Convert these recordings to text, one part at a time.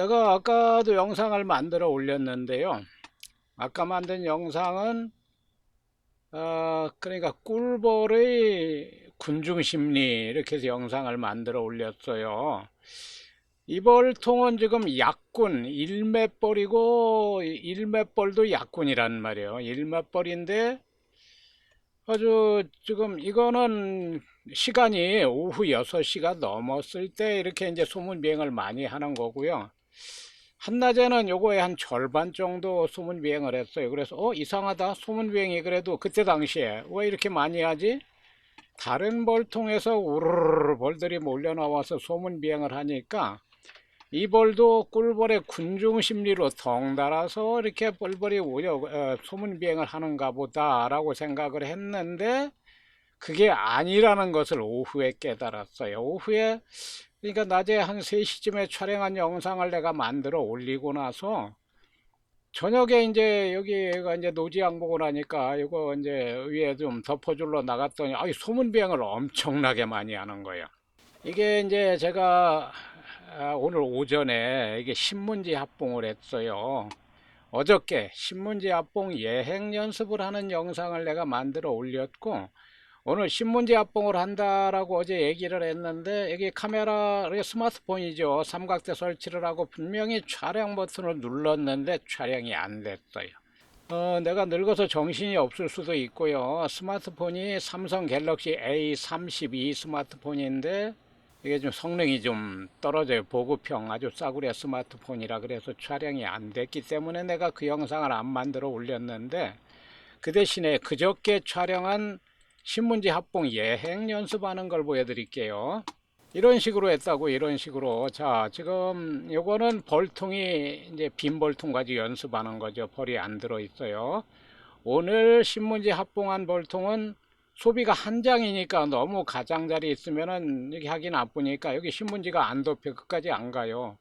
내가 아까도 영상을 만들어 올렸는데요. 아까 만든 영상은 어, 그러니까 꿀벌의 군중심리 이렇게 해서 영상을 만들어 올렸어요. 이 벌통은 지금 약군, 일맷벌이고 일맷벌도 약군이란 말이에요. 일맷벌인데 아주 지금 이거는 시간이 오후 6시가 넘었을 때 이렇게 이제 소문 비행을 많이 하는 거고요. 한낮에는 요거의 한 절반 정도 소문 비행을 했어요. 그래서 어 이상하다. 소문 비행이 그래도 그때 당시에 왜 이렇게 많이 하지? 다른 벌통에서 우르르 벌들이 몰려 나와서 소문 비행을 하니까 이 벌도 꿀벌의 군중 심리로 덩달아서 이렇게 뻘벌이 오려 어, 소문 비행을 하는가 보다라고 생각을 했는데 그게 아니라는 것을 오후에 깨달았어요. 오후에 그러니까 낮에 한 3시쯤에 촬영한 영상을 내가 만들어 올리고 나서 저녁에 이제 여기가 이제 노지양 보고 나니까 이거 이제 위에 좀 덮어줄러 나갔더니 아이 소문 비행을 엄청나게 많이 하는 거예요. 이게 이제 제가 아, 오늘 오전에 이게 신문지 합봉을 했어요. 어저께 신문지 합봉 예행 연습을 하는 영상을 내가 만들어 올렸고 오늘 신문지 합봉을 한다라고 어제 얘기를 했는데 여기 카메라 스마트폰이죠. 삼각대 설치를 하고 분명히 촬영 버튼을 눌렀는데 촬영이 안 됐어요. 어, 내가 늙어서 정신이 없을 수도 있고요. 스마트폰이 삼성 갤럭시 A32 스마트폰인데 이게 좀 성능이 좀 떨어져요. 보급형 아주 싸구려 스마트폰이라 그래서 촬영이 안 됐기 때문에 내가 그 영상을 안 만들어 올렸는데 그 대신에 그저께 촬영한 신문지 합봉 예행 연습하는 걸 보여드릴게요. 이런 식으로 했다고 이런 식으로 자 지금 요거는 벌통이 이제 빈 가지고 연습하는 거죠. 벌이 안 들어 있어요. 오늘 신문지 합봉한 벌통은 소비가 한 장이니까 너무 가장자리 있으면은 여기 하기 나쁘니까 여기 신문지가 안 덮여 끝까지 안 가요.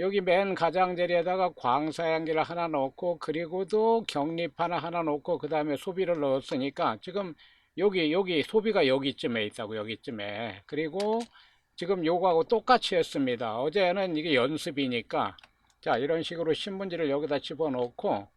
여기 맨 가장자리에다가 광사양기를 하나 넣고 그리고도 격립하나 하나 넣고 그 다음에 소비를 넣었으니까 지금 여기 여기 소비가 여기쯤에 있다고 여기쯤에. 그리고 지금 요거하고 똑같이 했습니다. 어제는 이게 연습이니까. 자 이런 식으로 신문지를 여기다 집어넣고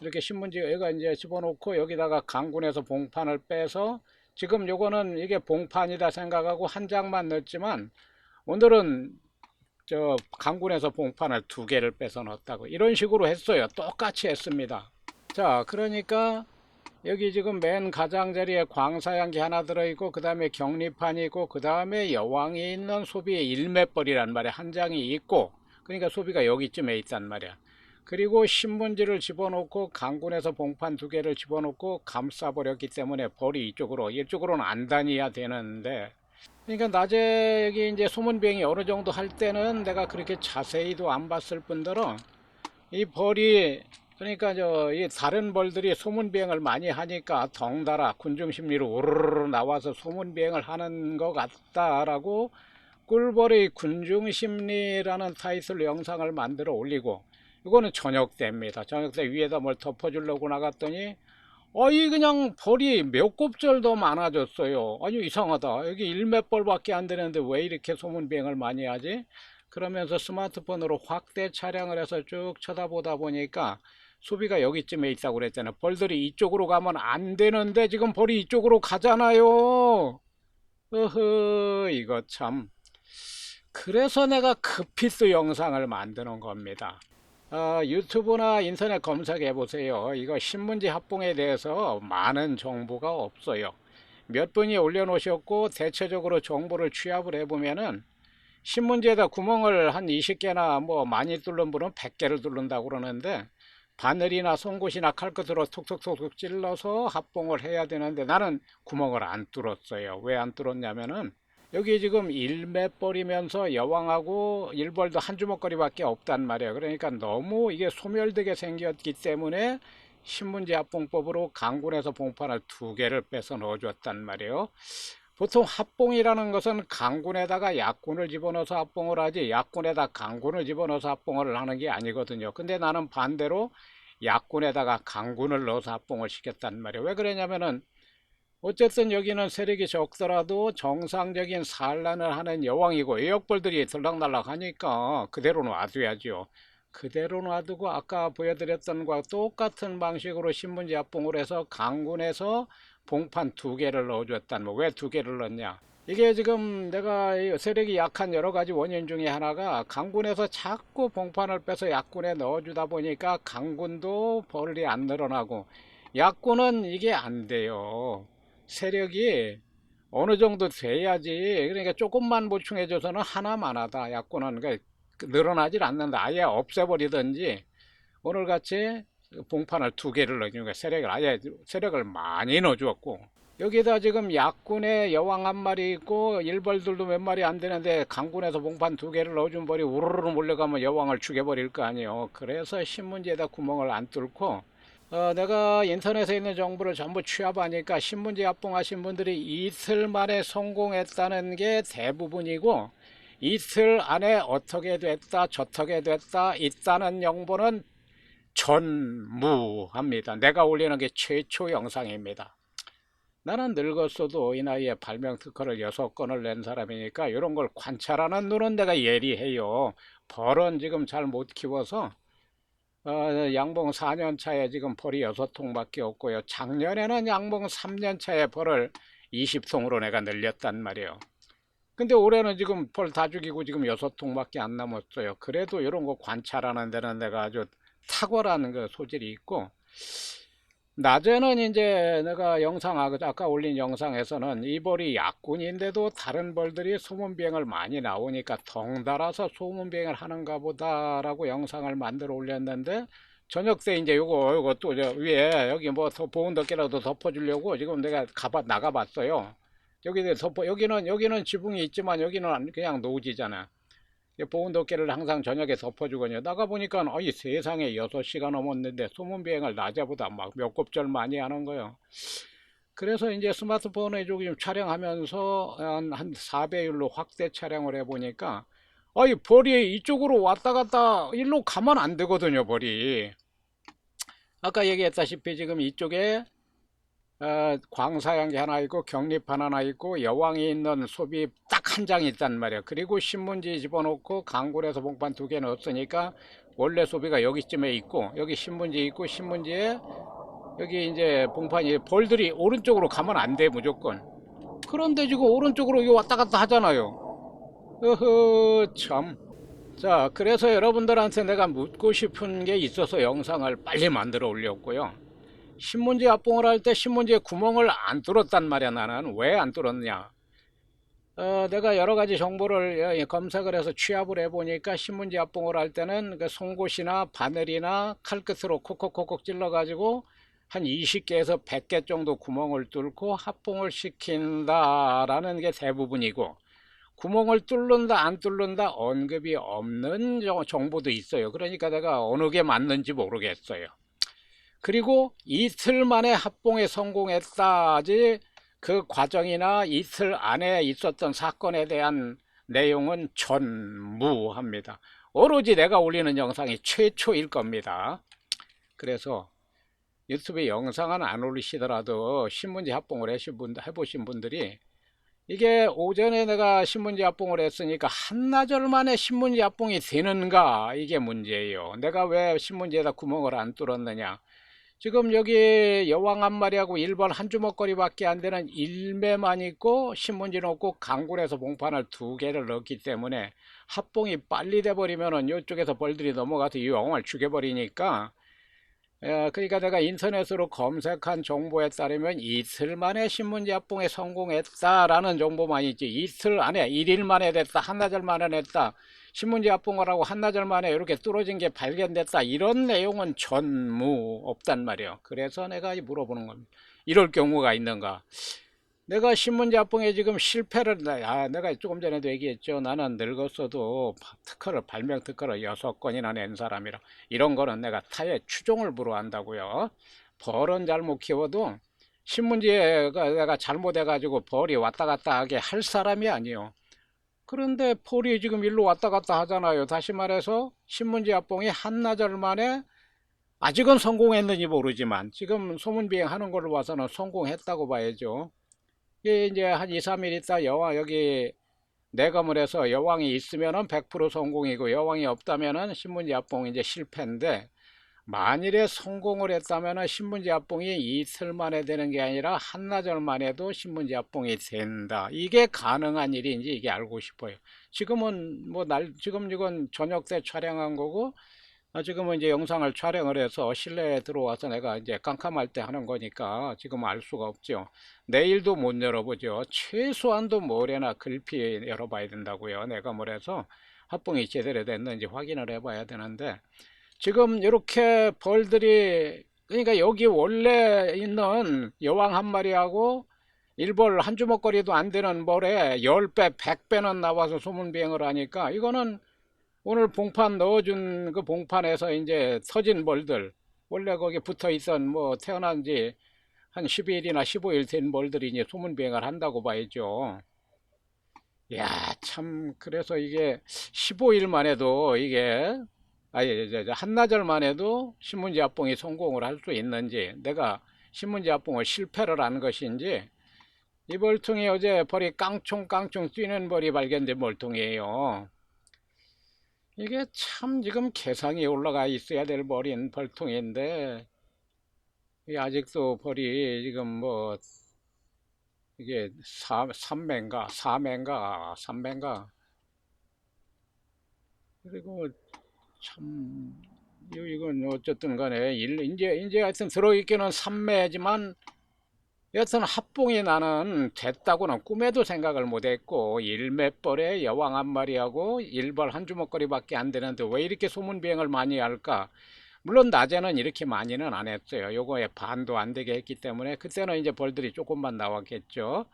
이렇게 신문지 여기가 이제 집어넣고 여기다가 강군에서 봉판을 빼서 지금 요거는 이게 봉판이다 생각하고 한 장만 넣었지만 오늘은 저 강군에서 봉판을 두 개를 빼서 넣었다고. 이런 식으로 했어요. 똑같이 했습니다. 자 그러니까 여기 지금 맨 가장자리에 광사양기 하나 들어있고 그 다음에 격리판이 있고 그 다음에 여왕이 있는 소비의 일맷벌이란 말이야 한 장이 있고 그러니까 소비가 여기쯤에 있단 말이야. 그리고 신문지를 집어넣고 강군에서 봉판 두 개를 집어넣고 감싸버렸기 때문에 벌이 이쪽으로 이쪽으로는 안 다녀야 되는데 그러니까 낮에 여기 이제 소문비행이 어느 정도 할 때는 내가 그렇게 자세히도 안 봤을 뿐더러 이 벌이 그러니까 저 이 다른 벌들이 소문 비행을 많이 하니까 덩달아 군중 심리로 우르르 나와서 소문 비행을 하는 것 같다라고 꿀벌의 군중 심리라는 타이틀 영상을 만들어 올리고 이거는 저녁 때입니다. 저녁 때 위에다 뭘 덮어주려고 나갔더니 어이 그냥 벌이 몇 곱절 더 많아졌어요. 아니 이상하다. 여기 일몇 벌밖에 안 되는데 왜 이렇게 소문 비행을 많이 하지? 그러면서 스마트폰으로 확대 촬영을 해서 쭉 쳐다보다 보니까 소비가 여기쯤에 있다고 그랬잖아요. 벌들이 이쪽으로 가면 안 되는데 지금 벌이 이쪽으로 가잖아요. 어허, 이거 참. 그래서 내가 급히 또 영상을 만드는 겁니다. 어, 유튜브나 인터넷 검색해 보세요. 이거 신문지 합봉에 대해서 많은 정보가 없어요. 몇 분이 올려놓으셨고 대체적으로 정보를 취합을 해보면은 신문지에다 구멍을 한 20개나 뭐 많이 뚫는 분은 100개를 뚫는다고 그러는데 바늘이나 송곳이나 칼끝으로 톡톡톡톡 찔러서 합봉을 해야 되는데 나는 구멍을 안 뚫었어요. 왜 안 뚫었냐면은 여기 지금 일맷벌이면서 여왕하고 일벌도 한 주먹거리밖에 없단 말이에요. 그러니까 너무 이게 소멸되게 생겼기 때문에 신문지 합봉법으로 강군에서 봉판을 두 개를 빼서 넣어줬단 말이에요. 보통 합봉이라는 것은 강군에다가 약군을 집어넣어서 합봉을 하지 약군에다 강군을 집어넣어서 합봉을 하는 게 아니거든요. 근데 나는 반대로 약군에다가 강군을 넣어서 합봉을 시켰단 말이에요. 왜 그러냐면은 어쨌든 여기는 세력이 적더라도 정상적인 산란을 하는 여왕이고 의역벌들이 들락날락 하니까 그대로 놔둬야죠. 그대로 놔두고 아까 보여드렸던 것과 똑같은 방식으로 신문지 합봉을 해서 강군에서 봉판 두 개를 넣어줬단 뭐 왜 두 개를 넣냐? 이게 지금 내가 이 세력이 약한 여러 가지 원인 중에 하나가 강군에서 자꾸 봉판을 빼서 약군에 넣어주다 보니까 강군도 벌이 안 늘어나고 약군은 이게 안 돼요. 세력이 어느 정도 돼야지. 그러니까 조금만 보충해줘서는 하나만 하다 약군은. 그러니까 늘어나질 않는다. 아예 없애버리든지 오늘같이 봉판을 두 개를 넣어주니까 세력을 아예 세력을 많이 넣어주었고 여기다 지금 약군에 여왕 한 마리 있고 일벌들도 몇 마리 안 되는데 강군에서 봉판 두 개를 넣어준 벌이 우르르 몰려가면 여왕을 죽여버릴 거 아니에요. 그래서 신문지에다 구멍을 안 뚫고 어, 내가 인터넷에 있는 정보를 전부 취합하니까 신문지 합봉하신 분들이 이틀 만에 성공했다는 게 대부분이고 이틀 안에 어떻게 됐다 저떻게 됐다 있다는 정보는 전무합니다. 내가 올리는 게 최초 영상입니다. 나는 늙었어도 이 나이에 발명 특허를 여섯 건을 낸 사람이니까 이런 걸 관찰하는 눈은 내가 예리해요. 벌은 지금 잘 못 키워서 어, 양봉 4년 차에 지금 벌이 여섯 통밖에 없고요. 작년에는 양봉 3년 차에 벌을 20통으로 내가 늘렸단 말이에요. 근데 올해는 지금 벌 다 죽이고 지금 여섯 통밖에 안 남았어요. 그래도 이런 거 관찰하는 데는 내가 아주 탁월한 그 소질이 있고 낮에는 이제 내가 영상 아- 아까 올린 영상에서는 이 벌이 약군인데도 다른 벌들이 소문 비행을 많이 나오니까 덩달아서 소문 비행을 하는가 보다라고 영상을 만들어 올렸는데 저녁 때 이제 요거 요거 또저 위에 여기 뭐더 보온 덮개라도 덮어주려고 지금 내가 가봐 나가봤어요. 여기 덮어 여기는 여기는 지붕이 있지만 여기는 그냥 노지잖아. 보온 덮개를 항상 저녁에 덮어주거든요. 나가 보니까 어이 세상에 6시가 넘었는데 소문 비행을 낮에보다 막 몇 곱절 많이 하는 거예요. 그래서 이제 스마트폰에 조금 촬영하면서 한, 한 4배율로 확대 촬영을 해보니까 어이 벌이 이쪽으로 왔다 갔다 일로 가면 안 되거든요 벌이 아까 얘기했다시피 지금 이쪽에 어, 광사양이 하나 있고 경립판 하나 있고 여왕이 있는 숲이 딱한 장 있단 말이에요. 그리고 신문지 집어넣고 강굴에서 봉판 두 개 넣었으니까 원래 소비가 여기쯤에 있고 여기 신문지 있고 신문지에 여기 이제 봉판이 벌들이 오른쪽으로 가면 안 돼 무조건. 그런데 지금 오른쪽으로 왔다 갔다 하잖아요. 어허 참. 자 그래서 여러분들한테 내가 묻고 싶은 게 있어서 영상을 빨리 만들어 올렸고요. 신문지 합봉을 할 때 신문지에 구멍을 안 뚫었단 말이야 나는. 왜 안 뚫었냐? 어, 내가 여러 가지 정보를 예, 검색을 해서 취합을 해보니까 신문지 합봉을 할 때는 그 송곳이나 바늘이나 칼끝으로 콕콕콕콕 찔러 가지고 한 20개에서 100개 정도 구멍을 뚫고 합봉을 시킨다라는 게 대부분이고 구멍을 뚫는다 안 뚫는다 언급이 없는 저- 정보도 있어요. 그러니까 내가 어느 게 맞는지 모르겠어요 그리고 이틀 만에 합봉에 성공했다지 그 과정이나 이틀 안에 있었던 사건에 대한 내용은 전무합니다. 오로지 내가 올리는 영상이 최초일 겁니다. 그래서 유튜브에 영상은 안 올리시더라도 신문지 합봉을 해보신 분들이 이게 오전에 내가 신문지 합봉을 했으니까 한나절 만에 신문지 합봉이 되는가 이게 문제예요. 내가 왜 신문지에다 구멍을 안 뚫었느냐. 지금 여기 여왕 한 마리하고 일벌 한 주먹거리 밖에 안 되는 일매만 있고 신문지는 없고 강굴에서 봉판을 두 개를 넣기 때문에 합봉이 빨리 돼버리면은 이쪽에서 벌들이 넘어가서 이 여왕을 죽여버리니까 에, 그러니까 내가 인터넷으로 검색한 정보에 따르면 이틀 만에 신문지 합봉에 성공했다라는 정보만 있지. 이틀 안에 일일 만에 됐다 한나절 만에 했다 신문지 하고 한나절 만에 이렇게 뚫어진 게 발견됐다. 이런 내용은 전무 없단 말이에요. 그래서 내가 물어보는 겁니다. 이럴 경우가 있는가? 내가 신문지 합봉에 지금 실패를 아, 내가 조금 전에도 얘기했죠. 나는 늙었어도 특허를 발명 특허를 여섯 건이나 낸 사람이라 이런 거는 내가 타의 추종을 불허한다고요. 벌은 잘못 키워도 신문지가 내가 잘못해 가지고 벌이 왔다 갔다 하게 할 사람이 아니요 그런데 폴이 지금 일로 왔다 갔다 하잖아요. 다시 말해서 신문지 합봉이 한나절 만에 아직은 성공했는지 모르지만 지금 소문 비행하는 걸로 봐서는 성공했다고 봐야죠. 이게 이제 한 2, 3일 있다 여왕 여기 내검을 해서 여왕이 있으면은 100% 성공이고 여왕이 없다면은 신문지 합봉 이제 실패인데 만일에 성공을 했다면은 신문지 합봉이 이틀 만에 되는 게 아니라 한나절 만에도 신문지 합봉이 된다. 이게 가능한 일인지 이게 알고 싶어요. 지금은 뭐 날 지금 이건 저녁 때 촬영한 거고 아, 지금은 이제 영상을 촬영을 해서 실내에 들어와서 내가 이제 깜깜할 때 하는 거니까 지금 알 수가 없죠. 내일도 못 열어보죠. 최소한도 모레나 글피 열어봐야 된다고요. 내가 뭐래서 합봉이 제대로 됐는지 확인을 해봐야 되는데 지금 이렇게 벌들이 그러니까 여기 원래 있는 여왕 한 마리하고 일벌 한 주먹거리도 안 되는 벌에 10배, 100배는 나와서 소문 비행을 하니까 이거는 오늘 봉판 넣어준 그 봉판에서 이제 터진 벌들 원래 거기 붙어 있던 뭐 태어난 지 한 10일이나 15일 된 벌들이 이제 소문 비행을 한다고 봐야죠. 야, 참 그래서 이게 15일만 해도 이게 아예 한나절만 해도 신문지 합봉이 성공을 할 수 있는지 내가 신문지 합봉을 실패를 한 것인지 이 벌통이 어제 벌이 깡총깡총 뛰는 벌이 발견된 벌통이에요. 이게 참 지금 개상이 올라가 있어야 될 벌인 벌통인데 이 아직도 벌이 지금 뭐 이게 3매인가 4매인가 3매인가 그리고 참 이- 이건 어쨌든 간에 일- 이제 이제 하여튼 들어있기는 3매지만 여튼 합봉이 나는 됐다고는 꿈에도 생각을 못했고 일맷벌에 여왕 한 마리하고 일벌 한 주먹거리밖에 안 되는데 왜 이렇게 소문 비행을 많이 할까? 물론 낮에는 이렇게 많이는 안 했어요. 요거에 반도 안 되게 했기 때문에 그때는 이제 벌들이 조금만 나왔겠죠.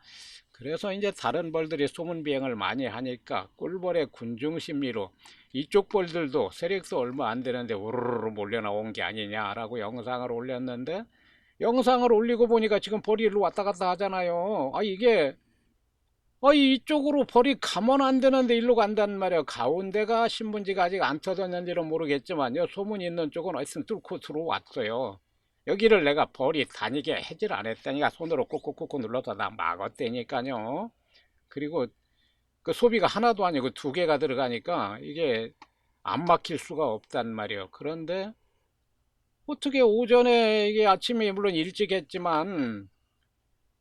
그래서 이제 다른 벌들이 소문 비행을 많이 하니까 꿀벌의 군중 심리로 이쪽 벌들도 세력도 얼마 안 되는데 우르르 몰려 나온 게 아니냐라고 영상을 올렸는데 영상을 올리고 보니까 지금 벌이 일로 왔다 갔다 하잖아요. 아, 이게, 아, 이쪽으로 벌이 가면 안 되는데 일로 간단 말이야. 가운데가 신문지가 아직 안 터졌는지는 모르겠지만요. 소문이 있는 쪽은 하여튼 뚫고 들어왔어요. 여기를 내가 벌이 다니게 해질 안 했다니까 손으로 꾹꾹꾹꾹 눌러서 나 막았다니까요. 그리고 그 소비가 하나도 아니고 두 개가 들어가니까 이게 안 막힐 수가 없단 말이에요. 그런데 어떻게 오전에 이게 아침에 물론 일찍 했지만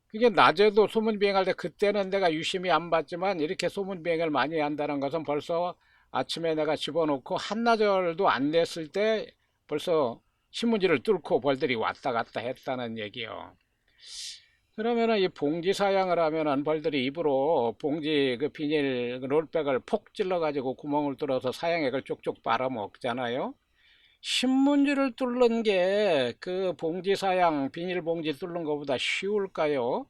그게 낮에도 소문 비행할 때 그때는 내가 유심히 안 봤지만 이렇게 소문 비행을 많이 한다는 것은 벌써 아침에 내가 집어넣고 한나절도 안 됐을 때 벌써 신문지를 뚫고 벌들이 왔다 갔다 했다는 얘기요. 그러면은 이 봉지 사양을 하면은 벌들이 입으로 봉지 그 비닐 그 롤백을 폭 찔러 가지고 구멍을 뚫어서 사양액을 쪽쪽 빨아먹잖아요. 신문지를 뚫는 게 그 봉지 사양, 비닐 봉지 뚫는 것보다 쉬울까요?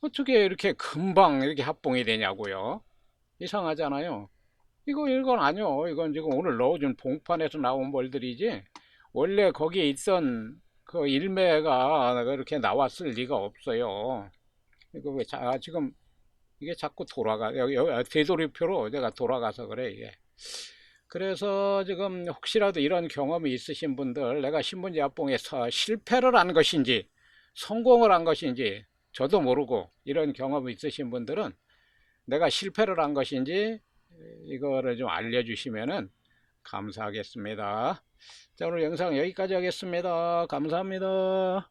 어떻게 이렇게 금방 이렇게 합봉이 되냐고요? 이상하잖아요. 이거 이건 아니요. 이건 지금 오늘 넣어준 봉판에서 나온 벌들이지. 원래 거기에 있던 그 일매가 그렇게 나왔을 리가 없어요. 이거 왜 자, 아, 지금 이게 자꾸 돌아가 여기, 여기 되돌이표로 내가 돌아가서 그래 이게. 그래서 지금 혹시라도 이런 경험이 있으신 분들 내가 신문지 합봉에서 실패를 한 것인지 성공을 한 것인지 저도 모르고 이런 경험이 있으신 분들은 내가 실패를 한 것인지 이거를 좀 알려주시면은 감사하겠습니다. 자 오늘 영상 여기까지 하겠습니다. 감사합니다.